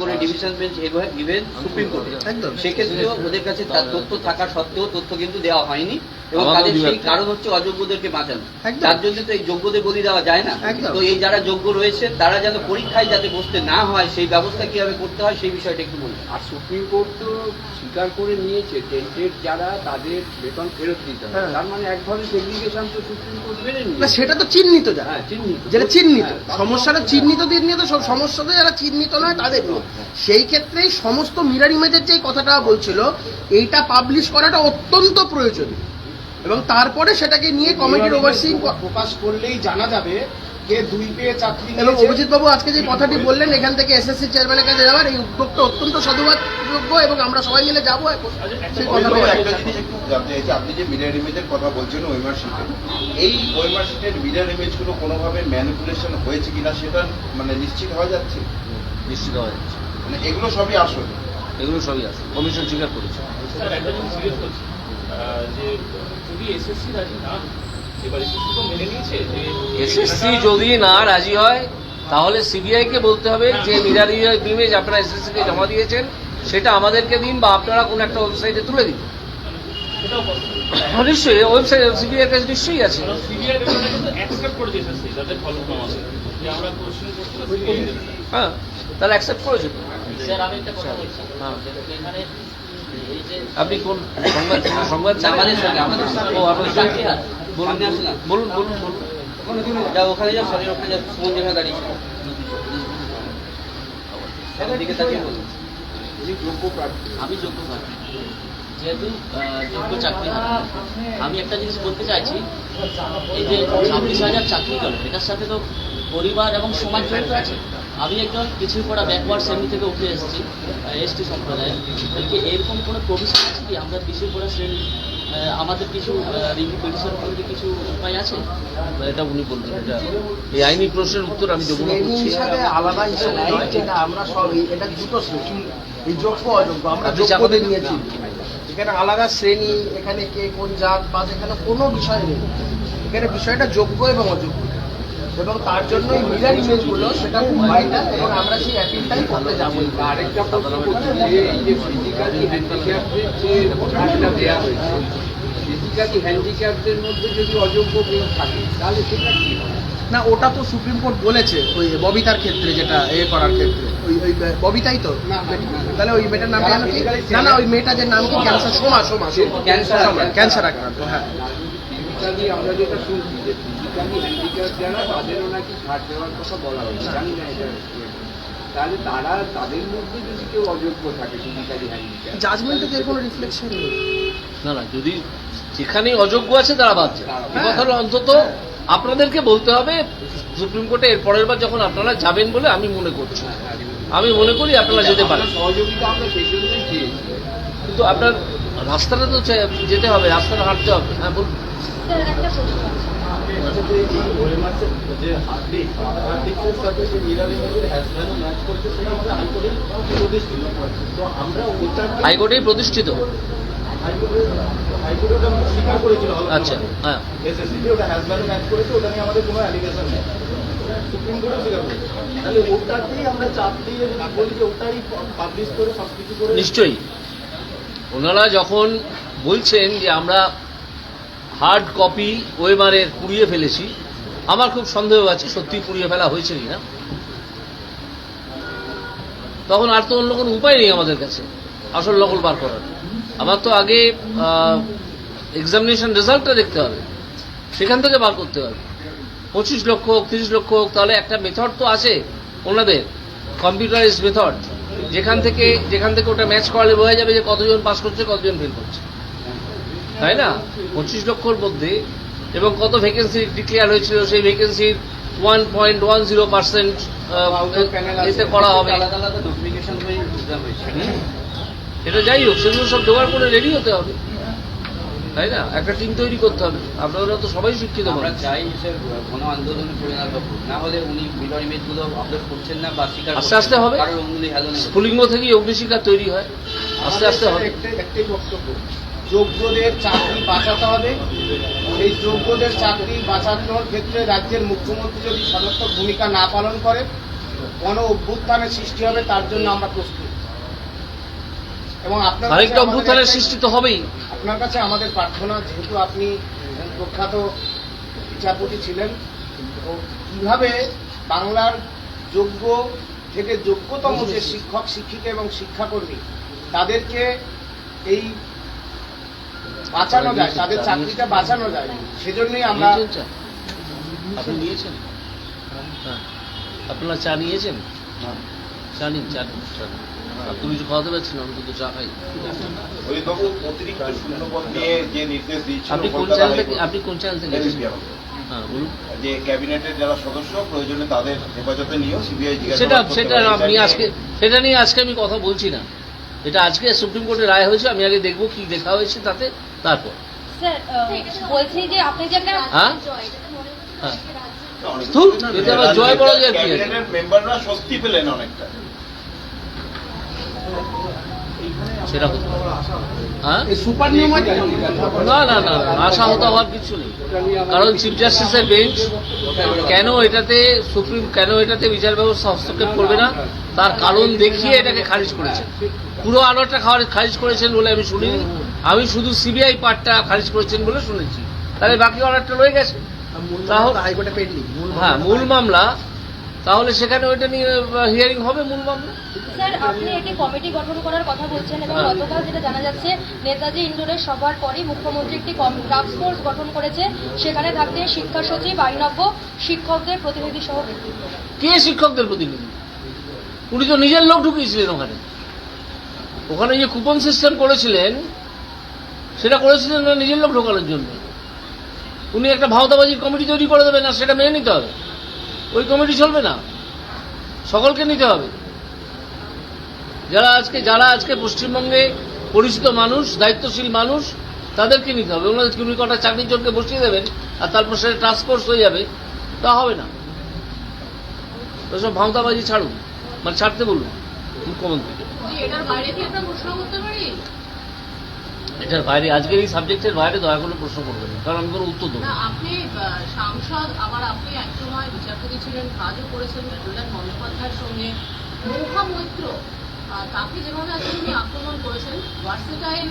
করে division bench even supreme কোর্টে একদম। সেক্ষেত্রেও ওদের কাছে তার তথ্য থাকা সত্ত্বেও তথ্য কিন্তু দেওয়া হয়নি এবং তাদের সেই কারণ হচ্ছে অযোগ্যদেরকে বাঁচানো। তার জন্য তো এই যোগ্যদের বলি দেওয়া যায় না। তো এই যারা যোগ্য রয়েছে তারা যেন পরীক্ষায় যাতে বসতে না হয় সেই ব্যবস্থা কীভাবে করতে হয় সেই বিষয়টা একটু বলুন। আর সুপ্রিম কোর্ট তো স্বীকার করে নিয়েছে টেন্টেড যারা তাদের বেতন ফেরত দিতে হবে। হ্যাঁ। তার মানে এক ধরনের সেগ্রিগেশন তো সুপ্রিম কোর্ট মেনে না সেটা তো চিহ্নিত যা হ্যাঁ চিহ্নিত। যেটা চিহ্নিত। হ্যাঁ, সমস্যাটা চিহ্নিত দিন নিয়ে তো সব সমস্যাতে যারা চিহ্নিত নয় তাদের নয় সেই ক্ষেত্রেই সমস্ত মিরার ইমেজের যে কথাটা বলছিল এইটা পাবলিশ করাটা অত্যন্ত প্রয়োজনীয়। এবং তারপরে সেটাকে নিয়ে কমিটির ওভারসিং প্রকাশ করলেই জানা যাবে কে দুই পেয়ে চাকরি এবং অভিজিৎ বাবু আজকে যে কথাটি বললেন এখান থেকে এসএসসি চেয়ারম্যানের কাছে যাওয়ার এই উদ্যোগটা অত্যন্ত সাধুবাদযোগ্য এবং আমরা সবাই মিলে যাব। এখন সেই কথাটা একটা জিনিস একটু জানতে চাইছি আপনি যে মিরর ইমেজের কথা বলছেন ওয়েমার শিটে এই ওয়েমার শিটের মিরর ইমেজগুলো কোনোভাবে ম্যানিপুলেশন হয়েছে কিনা সেটা মানে নিশ্চিত হওয়া যাচ্ছে? নিশ্চিত হওয়া যাচ্ছে। মানে এগুলো সবই আসল? এগুলো সবই আছে কমিশন স্বীকার করেছে। যে যদি এসএসসি রাজি না এসএসসি তো মেনে নিয়েছে যে এসএসসি যদি না রাজি হয় তাহলে সিবিআই কে বলতে হবে যে মিরার ইমেজ আপনারা এসএসসি কে জমা দিয়েছেন সেটা আমাদেরকে দিন বা আপনারা কোন একটা ওয়েবসাইটে তুলে দিন। হ্যাঁ, নিশ্চয়ই। ওয়েবসাইট সিবিআই এর কাছে নিশ্চয়ই আছে। হ্যাঁ। তাহলে অ্যাকসেপ্ট করেছে স্যার আমি একটা কথা বলছি। হ্যাঁ। এখানে আপনি কোন সংবাদ সংবাদ আমাদের সঙ্গে আমাদের ও হাত বলুন। বলুন বলুন বলুন। যা ওখানে যা সরি ওখানে যা সুমন যেখানে দাঁড়িয়ে দিকে তাকিয়ে বলুন। আমি যোগ্য প্রার্থী। যেহেতু যোগ্য চাকরি আমি একটা জিনিস বলতে চাইছি এই যে ছাব্বিশ হাজার চাকরি গেল এটার সাথে তো পরিবার এবং সমাজ জড়িত আছে। আমি একজন পিছিয়ে পড়া ব্যাকওয়ার্ড শ্রেণি থেকে উঠে এসেছি এসটি সম্প্রদায়ে। তাই কি এরকম কোনো প্রভিশন আছে কি? আমরা পিছিয়ে পড়া শ্রেণি আমাদের কিছু রিভিউ পিটিশন করতে কিছু উপায় আছে? এটা উনি বলবেন এটা এই আইনি প্রশ্নের উত্তর আমি দেবো না করছি আলাদা হিসাবে নয় এটা আমরা সব এটা দুটো শ্রেণি এই যোগ্য অযোগ্য আমরা আপনি যোগ্যদের নিয়েছি এখানে আলাদা শ্রেণি এখানে কে কোন জাত বা এখানে কোনো বিষয় নেই। এখানে বিষয়টা যোগ্য এবং অযোগ্য এবং তার জন্য এই মিরার ইমেজগুলো সেটা খুব ভাইটাল এবং আমরা সেই অ্যাপিলটাই করতে যাব। আরেকটা এই যে ফিজিক্যালি হ্যান্ডিক্যাপদের যে দেওয়া হয়েছে ফিজিক্যালি হ্যান্ডিক্যাপদের মধ্যে যদি অযোগ্য কেউ থাকে তাহলে সেটা কি না ওটা তো সুপ্রিম কোর্ট বলেছে ওই ববিতার ক্ষেত্রে যেটা এ করার ক্ষেত্রে। ওই ওই ববিতাই তো? তাহলে ওই মেয়েটার নাম না না ওই মেয়েটার যে নাম কি? Cancer Soma Soma cancer cancer আক্রান্ত হ্যাঁ। আমরা যেটা শুনছি যে ফিজিক্যালি হ্যান্ডিক্যাপ যারা তাদেরও নাকি ছাড় দেওয়ার কথা বলা হয়েছে। জানি না এটা তাহলে তারা তাদের মধ্যে যদি কেউ অযোগ্য থাকে ফিজিক্যালি হ্যান্ডিক্যাপ জাজমেন্টে যে কোনো রিফ্লেকশন নেই। না না যদি যেখানে অযোগ্য আছে তারা বাদ যায়। অন্তত আপনাদেরকে বলতে হবে সুপ্রিম কোর্টে এর পরের বার যখন আপনারা যাবেন বলে আমি মনে করছি। আমি মনে করি আপনারা যেতে পারেন। সহযোগিতা আমরা সেই জন্যই কিন্তু আপনার রাস্তাটা তো যেতে হবে রাস্তাটা হাঁটতে হবে। হ্যাঁ বলুন। হাইকোর্টেই প্রতিষ্ঠিত আচ্ছা হ্যাঁ। ওটা হ্যাজব্যান্ড ম্যাচ করেছে ওটা নিয়ে আমাদের কোনো অ্যালিগেশন নেই। সুপ্রিম কোর্টও স্বীকার করেছে। তাহলে ওটাতেই আমরা চাপ দিয়ে যদি বলি যে ওটাই পাবলিশ করে সব করে নিশ্চয়ই। ওনারা যখন বলছেন যে আমরা হার্ড কপি ওয়েমারের পুড়িয়ে ফেলেছি, আমার খুব সন্দেহ আছে সত্যি পুড়িয়ে ফেলা হয়েছে কিনা। তখন আর তো অন্য কোনো উপায় নেই আমাদের কাছে, আসল নকল বার করার। আমার তো আগে এক্সামিনেশন রেজাল্টটা দেখতে হবে, সেখান থেকে বার করতে হবে। পঁচিশ লক্ষ হোক, তিরিশ লক্ষ হোক, তাহলে একটা মেথড তো আছে ওনাদের কম্পিউটারাইজ মেথড যেখান থেকে যেখান থেকে ওটা ম্যাচ করালে বোঝা যাবে যে কতজন পাস করছে কতজন ফেল করছে। তাই না? পঁচিশ লক্ষর মধ্যে এবং কত ভ্যাকেন্সি ডিক্লেয়ার হয়েছিল সেই ভ্যাকেন্সির one point one zero percent এতে করা হবে। এটা যাই হোক সেগুলো সব জোগাড় করে রেডি হতে হবে। তাই না? একটা টিম তৈরি করতে হবে। আপনারা তো সবাই শিক্ষিত আমরা চাই যে গণ আন্দোলনে পরিণত হোক না হলে উনি মিরর ইমেজগুলো আপলোড করছেন না বা স্বীকার আস্তে আস্তে হবে। স্ফুলিঙ্গ থেকেই অগ্নিশিখা তৈরি হয়। আস্তে আস্তে হবে। একটাই একটাই বক্তব্য। যোগ্যদের চাকরি বাঁচাতে হবে। এই যোগ্যদের চাকরি বাঁচানোর ক্ষেত্রে রাজ্যের মুখ্যমন্ত্রী যদি সদর্থক ভূমিকা না পালন করে গণ অভ্যুত্থানের সৃষ্টি হবে তার জন্য আমরা প্রস্তুত। এবং আপনার আরেকটা অভ্যুত্থানের সৃষ্টি তো হবেই। আপনার কাছে আমাদের প্রার্থনা যেহেতু আপনি প্রখ্যাত বিচারপতি ছিলেন তো কীভাবে বাংলার যোগ্য থেকে যোগ্যতম যে শিক্ষক শিক্ষিকা এবং শিক্ষাকর্মী তাদেরকে এই বাঁচানো যায় তাদের চাকরিটা বাঁচানো যায়? সেজন্যই আমরা আপনি নিয়েছেন? হ্যাঁ। আপনারা চা নিয়েছেন? চা নিন চা নিন, চা নিন। আপনি কিছু খাওয়াতে পারছেন অন্তত চা খাই। আপনি কোন চ্যানেল থেকে আপনি কোন চ্যানেল থেকে LSB এসেছেন? আমাদের। হ্যাঁ বলুন। যে ক্যাবিনেটের যারা সদস্য প্রয়োজনে তাদের হেফাজতে নিয়েও সিবিআই সেটা সেটা আমি আজকে সেটা নিয়ে আজকে আমি কথা বলছি না। এটা আজকে সুপ্রিম কোর্টে রায় হয়েছে আমি আগে দেখব কি দেখা হয়েছে তাতে তারপর। বলছি যে আপনি যে একটা হ্যাঁ? হ্যাঁ জয় বলা যায় কি মেম্বাররা স্বস্তি পেলেন অনেকটা। পারে। হ্যাঁ? না না না আশাহত হওয়ার কিছু নেই। কারণ চিফ জাস্টিসের বেঞ্চ কেন এটাতে সুপ্রিম কেন এটাতে বিচার ব্যবস্থা হস্তক্ষেপ করবে না? তার কারণ দেখিয়ে এটাকে খারিজ করেছেন পুরো আলোটা খাওয়ার খারিজ করেছেন বলে আমি শুনিনি। আমি শুধু সিবিআই পার্টটা খারিজ করেছেন বলে শুনেছি। তাহলে বাকি অর্ডারটা রয়ে গেছে। তাহলে হ্যাঁ মূল মামলা তাহলে সেখানে ওইটা নিয়ে হিয়ারিং হবে মূল মামলা? স্যার আপনি একটি কমিটি গঠন করার কথা বলছেন এবং হ্যাঁ। গতকাল যেটা জানা যাচ্ছে নেতাজি ইন্ডোরের সভার পরই মুখ্যমন্ত্রী একটি টাস্ক ফোর্স গঠন করেছে। সেখানে থাকছে শিক্ষা সচিব আইনজ্ঞ শিক্ষকদের প্রতিনিধি সহ কে শিক্ষকদের প্রতিনিধি? উনি তো নিজের লোক ঢুকিয়েছিলেন ওখানে। ওখানে যে কুপন সিস্টেম করেছিলেন সেটা করেছিলেন নিজের লোক ঢোকানোর জন্য। উনি একটা ভাওতাবাজির কমিটি তৈরি করে দেবেন না সেটা মেনে নিতে হবে। ওই কমিটি চলবে না। সকলকে নিতে হবে। যারা আজকে যারা আজকে পশ্চিমবঙ্গে পরিচিত মানুষ, দায়িত্বশীল মানুষ, তাদেরকে নিতে হবে। ওনাদের কুড়ি কটা চাকরির জনকে বসিয়ে দেবেন আর তারপর সেটা টাস্ক ফোর্স হয়ে যাবে, তা হবে না। ওসব ভাওতাবাজি ছাড়ুন। মানে ছাড়তে বলুন মুখ্যমন্ত্রীকে এটার বাইরে আজকের এই সাবজেক্টের বাইরে দয়া করে প্রশ্ন করবেন কারণ আমি কোনো উত্তর দেবো না না। আপনি সাংসদ আবার আপনি একসময় বিচারপতি ছিলেন কাজও করেছেন কল্যাণ বন্দ্যোপাধ্যায়ের সঙ্গে। মৌহা মৈত্র তাকে যেভাবে আজকে উনি আক্রমণ করেছেন ভার্সেটাইল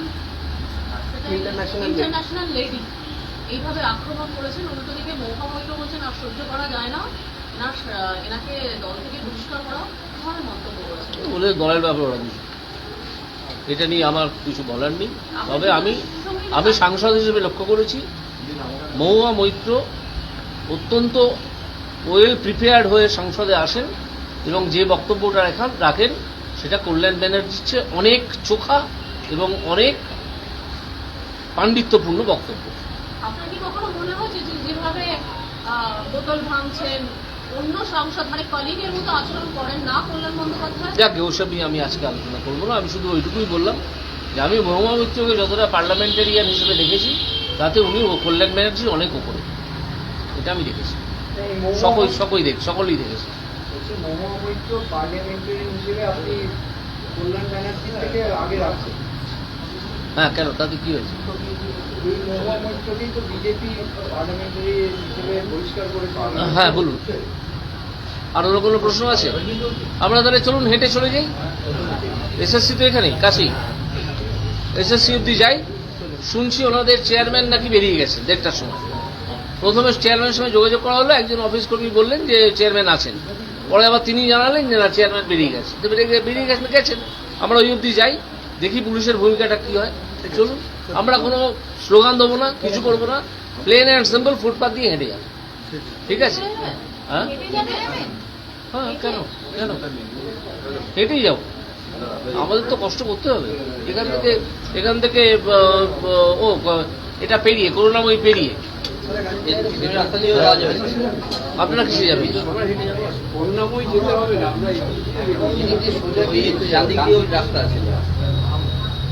ইন্টারন্যাশনাল লেডি এইভাবে আক্রমণ করেছেন। উল্টো দিকে মৌহা মৈত্র বলছেন আর সহ্য করা যায় না। আহ, এনাকে দল থেকে বহিষ্কার করা। কীভাবে মন্তব্য করেছেন। দলের ব্যাপার ওরা। এটা নিয়ে আমার কিছু বলার নেই। তবে আমি আমি সাংসদ হিসেবে লক্ষ্য করেছি। মহুয়া মৈত্র অত্যন্ত ওয়েল প্রিপেয়ার্ড হয়ে সংসদে আসেন এবং যে বক্তব্যটা রাখান রাখেন সেটা কল্যাণ ব্যানার্জির চেয়ে অনেক চোখা এবং অনেক পাণ্ডিত্যপূর্ণ বক্তব্য। আপনার কি কখনো মনে হয়েছে যে যেভাবে বোতল ভাঙছেন অন্য সাংসদ মানে কলিগের মতো আচরণ করেন না কল্যাণ বন্দ্যোপাধ্যায়? যাক ওসব নিয়ে আমি আজকে আলোচনা করব না। আমি শুধু ওইটুকুই বললাম যে আমি মহুমা মিত্রকে যতটা পার্লামেন্টারিয়ান হিসেবে দেখেছি তাতে উনি ও কল্যাণ ব্যানার্জির অনেক ওপরে। এটা আমি দেখেছি। সকল সকই দেখ সকলেই দেখেছি। মহামৈত্র পার্লামেন্টারি হিসেবে আপনি কল্যাণ ব্যানার্জি থেকে আগে রাখছেন। হ্যাঁ কেন? তাতে কি হয়েছে? এই তো বিজেপি পার্লামেন্টারি হিসেবে হ্যাঁ বলুন। আর অন্য কোনো প্রশ্ন আছে? আমরা তাহলে চলুন, হেঁটে চলে যাই। এসএসসি তো এখানেই কাছেই। এসএসসি অব্দি যাই। শুনছি ওনাদের চেয়ারম্যান নাকি বেরিয়ে গেছে, দেড়টার সময়। প্রথমে চেয়ারম্যানের সঙ্গে যোগাযোগ করা হলো, একজন অফিস কর্মী বললেন যে চেয়ারম্যান আছেন। পরে আবার তিনি জানালেন যে না চেয়ারম্যান বেরিয়ে গেছে। তো বেরিয়ে বেরিয়ে গেছেন গেছেন। আমরা ওই অব্দি যাই, দেখি পুলিশের ভূমিকাটা কি হয়। চলুন, আমরা কোনো স্লোগান দেবো না, কিছু করব না। প্লেন অ্যান্ড সিম্পল ফুটপাথ দিয়ে হেঁটে যাব। ঠিক আছে? হ্যাঁ? হ্যাঁ কেন? কেন? হেঁটেই যাও। আমাদের তো কষ্ট করতে হবে। এখান থেকে এখান থেকে ও এটা পেরিয়ে করুণাময়ী পেরিয়ে। যাবে আপনারা কিসে যাবেন? করুণাময় যেতে হবে না রাস্তা আছে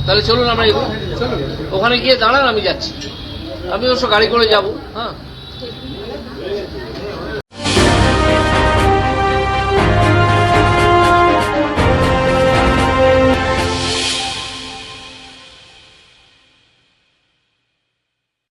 তাহলে চলুন আমরা ওখানে গিয়ে দাঁড়ান আমি যাচ্ছি। আমি অবশ্য গাড়ি করে যাব হ্যাঁ?